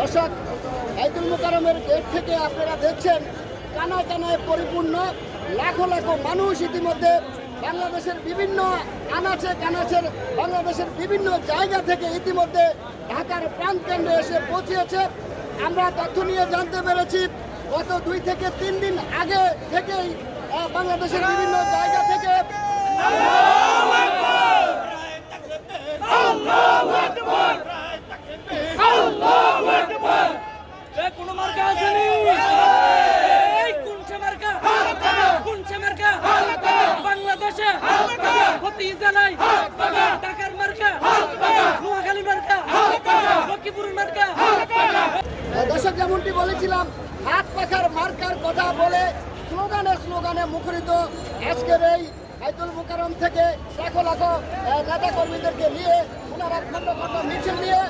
দর্শক বাইতুল মোকারমের গেট থেকে আপনারা দেখছেন, কানায় কানায় পরিপূর্ণ লাখো লাখো মানুষ ইতিমধ্যে বাংলাদেশের বিভিন্ন আনাচে কানাচের বাংলাদেশের বিভিন্ন জায়গা থেকে ইতিমধ্যে ঢাকার প্রাণকেন্দ্রে এসে পৌঁছিয়েছে আমরা তথ্য নিয়ে জানতে পেরেছি, গত দুই থেকে তিন দিন আগে থেকেই বাংলাদেশের বিভিন্ন জায়গা থেকে কোনো মার্কা আসেনি এই কোনছে মার্কা কোনছে মার্কা বাংলাদেশে প্রতি জেলায় ঢাকার মার্কা। দর্শক, যেমনটি বলেছিলাম, হাত পাখার মার্কার কথা বলে স্লোগানে স্লোগানে মুখরিত আজকের এই বাইতুল মুকারম থেকে লাখো লাখো নেতা কর্মীদেরকে নিয়ে ওনারা খন্ড খন্ড মিছিল নিয়ে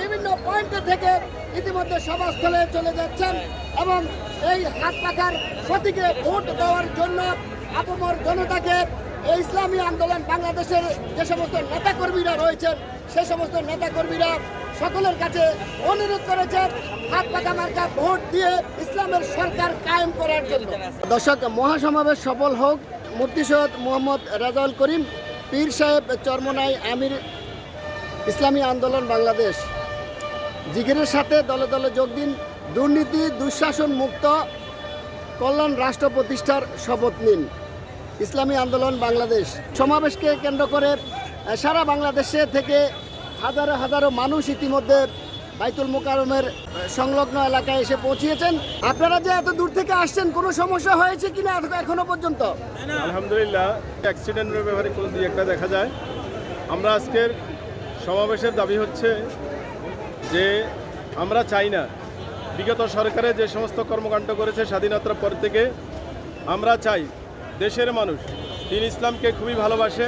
বিভিন্ন পয়েন্টে থেকে ইতিমধ্যে সভাস্থলে চলে যাচ্ছেন এবং এই হাত পাখার প্রতীকে ভোট দেওয়ার জন্য আপমর জনতাকে এই ইসলামী আন্দোলন বাংলাদেশের যে সমস্ত নেতাকর্মীরা রয়েছেন, সে সমস্ত নেতাকর্মীরা সকলের কাছে অনুরোধ করেছেন হাত পাকা মার্কা ভোট দিয়ে ইসলামের সরকার কায়েম করার জন্য। দর্শক, মহাসমাবেশ সফল হোক। মুফতি সৈয়দ মোহাম্মদ রাজাউল করিম, পীর সাহেব চরমনাই আমির, ইসলামী আন্দোলন বাংলাদেশ। জিগিরের সাথে দলে দলে যোগ দিন। দুর্নীতি, দুঃশাসন মুক্ত। কল্যাণ রাষ্ট্র প্রতিষ্ঠার শপথ নিন। ইসলামী আন্দোলন বাংলাদেশ সমাবেশকে কেন্দ্র করে সারা বাংলাদেশে থেকে হাজারো হাজারো মানুষ ইতিমধ্যে বাইতুল মোকারমের সংলগ্ন এলাকায় এসে পৌঁছিয়েছেন। আপনারা যে এত দূর থেকে আসছেন, কোনো সমস্যা হয়েছে কিনা এখ- এখনও পর্যন্ত? আলহামদুলিল্লাহ অ্যাক্সিডেন্টের ব্যাপারে কোনো দুই একটা দেখা যায়। আমরা আজকের সমাবেশের দাবি হচ্ছে যে আমরা চাই না। বিগত সরকারে যে সমস্ত কর্মকাণ্ড করেছে স্বাধীনতার পর থেকে আমরা চাই দেশের মানুষ তিনি ইসলামকে খুবই ভালোবাসে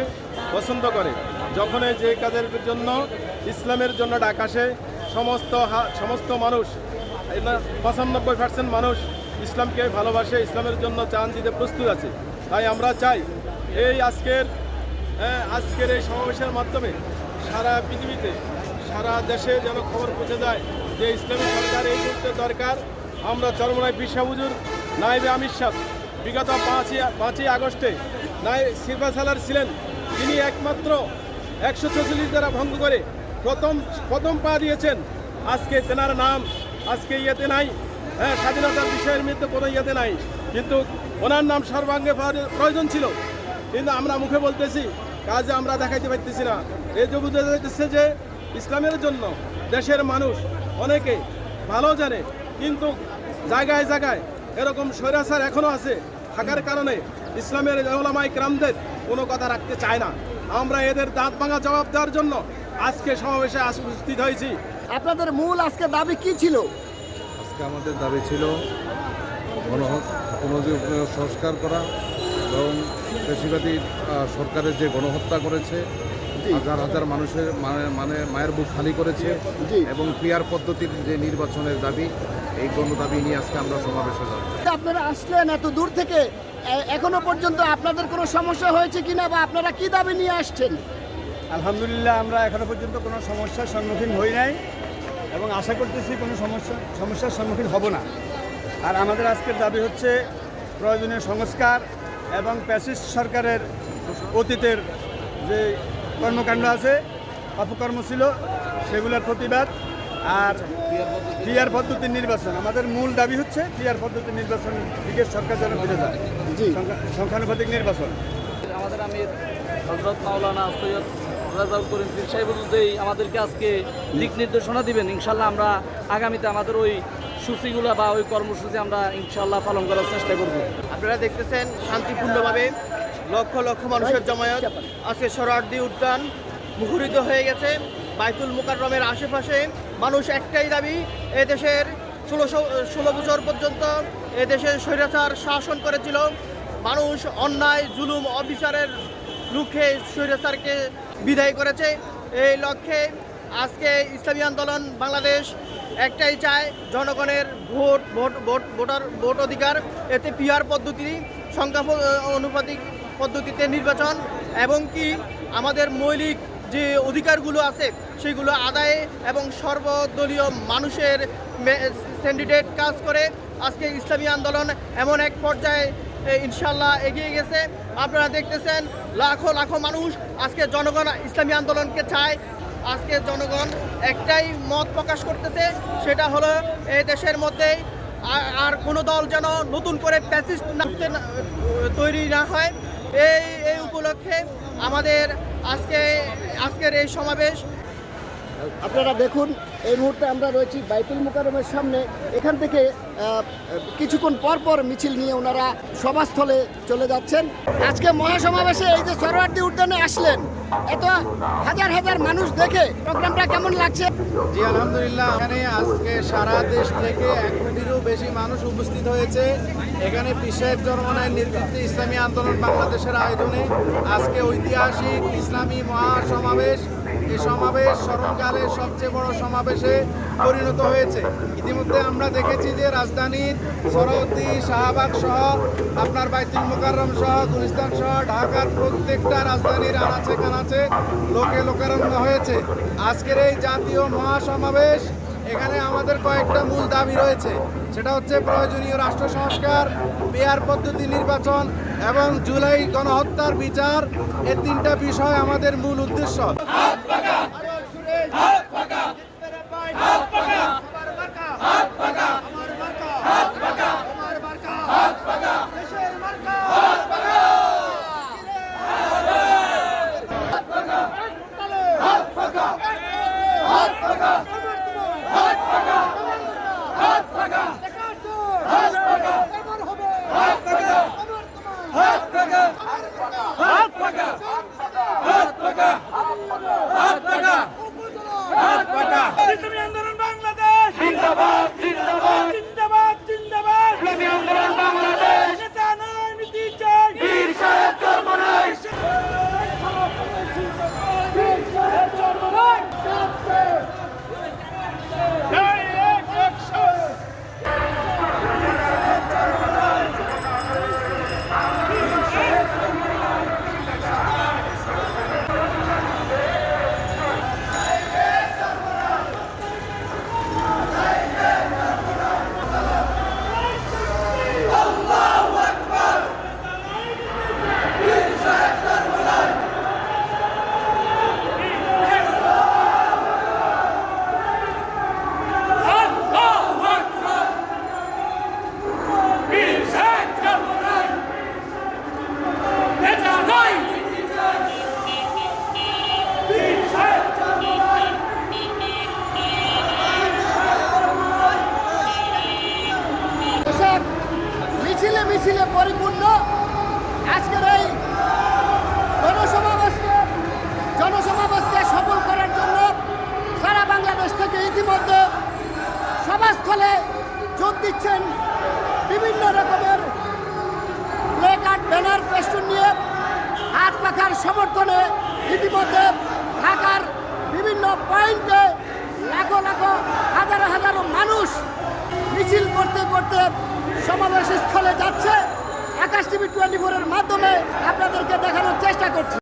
পছন্দ করে। যখন যে কাজের জন্য ইসলামের জন্য ডাক আসে সমস্ত সমস্ত মানুষ পঁচানব্বই পার্সেন্ট মানুষ ইসলামকে ভালোবাসে ইসলামের জন্য চান দিতে প্রস্তুত আছে। তাই আমরা চাই এই আজকের হ্যাঁ, আজকের এই সমাবেশের মাধ্যমে সারা পৃথিবীতে, সারা দেশে যেন খবর পৌঁছে যায় যে ইসলামী সরকার এই মুহূর্তে দরকার। আমরা চরমনায় বিশ্বাবুজুর নাইবে আমির সাহ, বিগত পাঁচই পাঁচই আগস্টে নাই সিরফা সালার ছিলেন। তিনি একমাত্র একশো ছচল্লিশ দ্বারা ভঙ্গ করে প্রথম প্রথম পা দিয়েছেন। আজকে তেনার নাম, আজকে ইয়েতে নাই। হ্যাঁ স্বাধীনতার বিষয়ের মধ্যে কোনো ইয়েতে নাই। কিন্তু ওনার নাম সর্বাঙ্গে প্রয়োজন ছিল। কিন্তু আমরা মুখে বলতেছি, কাজে আমরা দেখাইতে পারতেছি না। এই যে বুঝতে যাচ্ছে যে ইসলামের জন্য দেশের মানুষ অনেকে ভালো জানে কিন্তু জায়গায় জায়গায় এরকম স্বৈরাচার এখনও আছে। থাকার কারণে ইসলামের ওলামাই ক্রামদের কোনো কথা রাখতে চায় না। আমরা এদের দাঁত ভাঙা জবাব দেওয়ার জন্য আজকে সমাবেশে আস- উপস্থিত হয়েছি। আপনাদের মূল আজকে দাবি কি ছিল? আজকে আমাদের দাবি ছিল সংস্কার করা এবং বেশিরভাগই সরকারের যে গণহত্যা করেছে। হাজার হাজার মানুষের মানে মানে মায়ের বুক খালি করেছে। এবং ক্রিয়ার পদ্ধতির যে নির্বাচনের দাবি এই গণ দাবি নিয়ে আজকে আমরা সমাবেশে যাব। আপনারা আসলেন এত দূর থেকে এখনও পর্যন্ত আপনাদের কোনো সমস্যা হয়েছে কিনা বা আপনারা কি দাবি নিয়ে আসছেন? আলহামদুলিল্লাহ আমরা এখনও পর্যন্ত কোনো সমস্যার সম্মুখীন হই নাই এবং আশা করতেছি কোনো সমস্যা সমস্যার সম্মুখীন হব না। আর আমাদের আজকের দাবি হচ্ছে প্রয়োজনীয় সংস্কার এবং প্যাসিস্ট সরকারের অতীতের যে কর্মকাণ্ড আছে অপকর্ম ছিল সেগুলোর প্রতিবাদ আর পিয়ার পদ্ধতির নির্বাচন। আমাদের মূল দাবি হচ্ছে পিয়ার পদ্ধতির নির্বাচন দিকে সরকার যেন ফিরে যায়। সংখ্যা- সংখ্যানুপাতিক নির্বাচন। আমাদের আমির হজরত মাওলানা সৈয়দ রাজাউল করিম পীর সাহেব অনুযায়ী আমাদেরকে আজকে দিক নির্দেশনা দিবেন। ইনশাল্লাহ আমরা আগামীতে আমাদের ওই সূচিগুলো বা ওই কর্মসূচি আমরা ইনশাল্লাহ পালন করার চেষ্টা করব। আপনারা দেখতেছেন শান্তিপূর্ণভাবে লক্ষ লক্ষ মানুষের জমায়েত। আজকে সরার্দি উদ্যান মুখরিত হয়ে গেছে। বাইতুল মুকাররমের আশেপাশে মানুষ একটাই দাবি এদেশের ষোলোশো ষোলো বছর পর্যন্ত এদেশের স্বৈরাচার শাসন করেছিল। মানুষ অন্যায়, জুলুম, অবিচারের লক্ষ্যে স্বৈরাচারকে বিদায় করেছে। এই লক্ষ্যে আজকে ইসলামী আন্দোলন বাংলাদেশ একটাই চায়, জনগণের vote vote vote, voter, vote অধিকার, এতে পিআর পদ্ধতি সংখ্যা অনুপাতিক পদ্ধতিতে নির্বাচন এবং কি আমাদের মৌলিক যে অধিকারগুলো আছে সেগুলো আদায়ে এবং সর্বদলীয় মানুষের স্যান্ডিডেট কাজ করে। আজকে ইসলামী আন্দোলন এমন এক পর্যায়ে ইনশাল্লাহ এগিয়ে গেছে। আপনারা দেখতেছেন লাখো লাখো মানুষ আজকে জনগণ ইসলামী আন্দোলনকে চায়। আজকে জনগণ একটাই মত প্রকাশ করতেছে, সেটা হলো এই দেশের মধ্যেই আর- কোনো দল যেন নতুন করে প্যাসিস্ট নামতে তৈরি না হয়। এই এই উপলক্ষে আমাদের আজকে আজকের এই সমাবেশ আপনারা দেখুন, এই মুহূর্তে আমরা রয়েছি বাইতুল মুকাররমের সামনে। এখান থেকে কিছুক্ষণ পর পর মিছিল নিয়ে ওনারা সভাস্থলে চলে যাচ্ছেন। আজকে মহাসমাবেশে এই যে সরোয়ার্দী উদ্যানে আসলেন, এত হাজার হাজার মানুষ দেখে প্রোগ্রামটা কেমন লাগছে? জি, আলহামদুলিল্লাহ। এখানে আজকে সারা দেশ থেকে এক কোটিরও বেশি মানুষ উপস্থিত হয়েছে। এখানে পিসাহেব জরমানের নেতৃত্বে ইসলামী আন্দোলন বাংলাদেশের আয়োজনে আজকে ঐতিহাসিক ইসলামী মহাসমাবেশ এই সমাবেশ স্মরণকালের সবচেয়ে বড় সমাবেশে পরিণত হয়েছে। ইতিমধ্যে আমরা দেখেছি যে রাজধানীর সরহদ্দি শাহবাগ সহ আপনার বাইতুল মোকাররম সহ, গুলিস্তান সহ, ঢাকার প্রত্যেকটা রাজধানীর আনাচে কানাচে লোকে লোকারণ্য হয়েছে। আজকের এই জাতীয় মহাসমাবেশ, এখানে আমাদের কয়েকটা মূল দাবি রয়েছে। সেটা হচ্ছে প্রয়োজনীয় রাষ্ট্র সংস্কার পেয়ার পদ্ধতি নির্বাচন এবং জুলাই গণহত্যার বিচার এই তিনটা বিষয় আমাদের মূল উদ্দেশ্য ইসলামী আন্দোলন বাংলাদেশ জিন্দাবাদ জিন্দাবাদ জিন্দাবাদ জিন্দাবাদ ইসলামী আন্দোলন বাংলাদেশ নেতা নয় নীতি চাই বীর সাহেব চর্ম নয় বীর সাহেব চর্ম নয় নেতা নয় নীতি চাই বীর সাহেব চর্ম নয় দর্শক মিছিলে মিছিলে পরিপূর্ণ আজকের এই জনসমাবেশকে জনসমাবেশকে সফল করার জন্য সারা বাংলাদেশ থেকে ইতিমধ্যে সভাস্থলে যোগ দিচ্ছেন বিভিন্ন রকমের প্লে কার্ড, ব্যানার পেস্টুন নিয়ে হাত পাখার সমর্থনে ইতিমধ্যে ঢাকার বিভিন্ন পয়েন্টে লাখো লাখো, হাজারো হাজারো মানুষ মিছিল করতে করতে সমাবেশ স্থলে যাচ্ছে। আকাশ টিভি টোয়েন্টি ফোরের মাধ্যমে আপনাদেরকে দেখানোর চেষ্টা করছি।